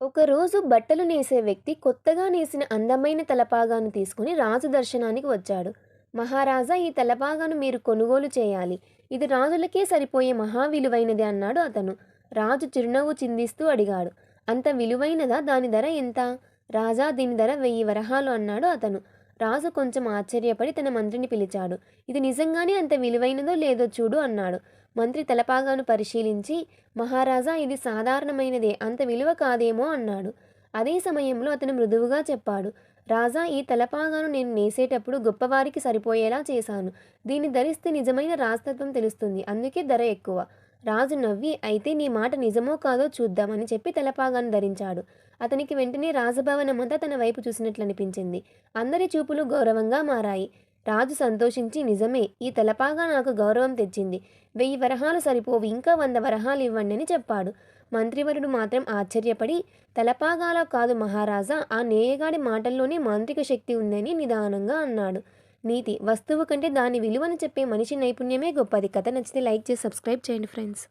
ఒకరోజు బట్టలు నేసే వ్యక్తి కొత్తగా నేసిన అందమైన తలపాగాను తీసుకుని రాజు దర్శనానికి వచ్చాడు. మహారాజా ఈ తలపాగాను మీరు కొనుగోలు చేయాలి. ఇది రాజులకే సరిపోయే మహా విలువైనది అన్నాడు అతను. రాజు చిరునవ్వు చిందిస్తూ అడిగాడు. అంత విలువైనదా? దాని ధర ఎంత? రాజా దీని ధర వెయ్యి వరహాలు అన్నాడు అతను. రాజు కొంచెం ఆశ్చర్యపడి తన మంత్రిని పిలిచాడు. ఇది నిజంగానే అంత విలువైనదో లేదో చూడు అన్నాడు. మంత్రి తలపాగాను పరిశీలించి మహారాజా ఇది సాధారణమైనదే అంత విలువ కాదేమో అన్నాడు. అదే సమయంలో అతను మృదువుగా చెప్పాడు. రాజా ఈ తలపాగాను నేను నేసేటప్పుడు గొప్పవారికి సరిపోయేలా చేశాను. దీన్ని ధరిస్తే నిజమైన రాజతత్వం తెలుస్తుంది అందుకే ధర ఎక్కువ. రాజు నవ్వి అయితే నీ మాట నిజమో కాదో చూద్దామని చెప్పి తలపాగాను ధరించాడు. అతనికి వెంటనే రాజభవనమంతా తన వైపు చూసినట్లు అనిపించింది అందరి చూపులు గౌరవంగా మారాయి. రాజు సంతోషించి నిజమే ఈ తలపాగా నాకు గౌరవం తెచ్చింది. వెయ్యి వరహాలు సరిపోవు ఇంకా వంద వరహాలు ఇవ్వండి అని చెప్పాడు. మంత్రివరుడు మాత్రం ఆశ్చర్యపడి తలపాగాలో కాదు మహారాజా ఆ నేయగాడి మాటల్లోనే మాంత్రిక శక్తి ఉందని నిదానంగా అన్నాడు. నీతి వస్తువు కంటే దాని విలువను చెప్పే మనిషి నైపుణ్యమే గొప్పది. కథ నచ్చితే లైక్ చేసి సబ్స్క్రైబ్ చేయండి ఫ్రెండ్స్.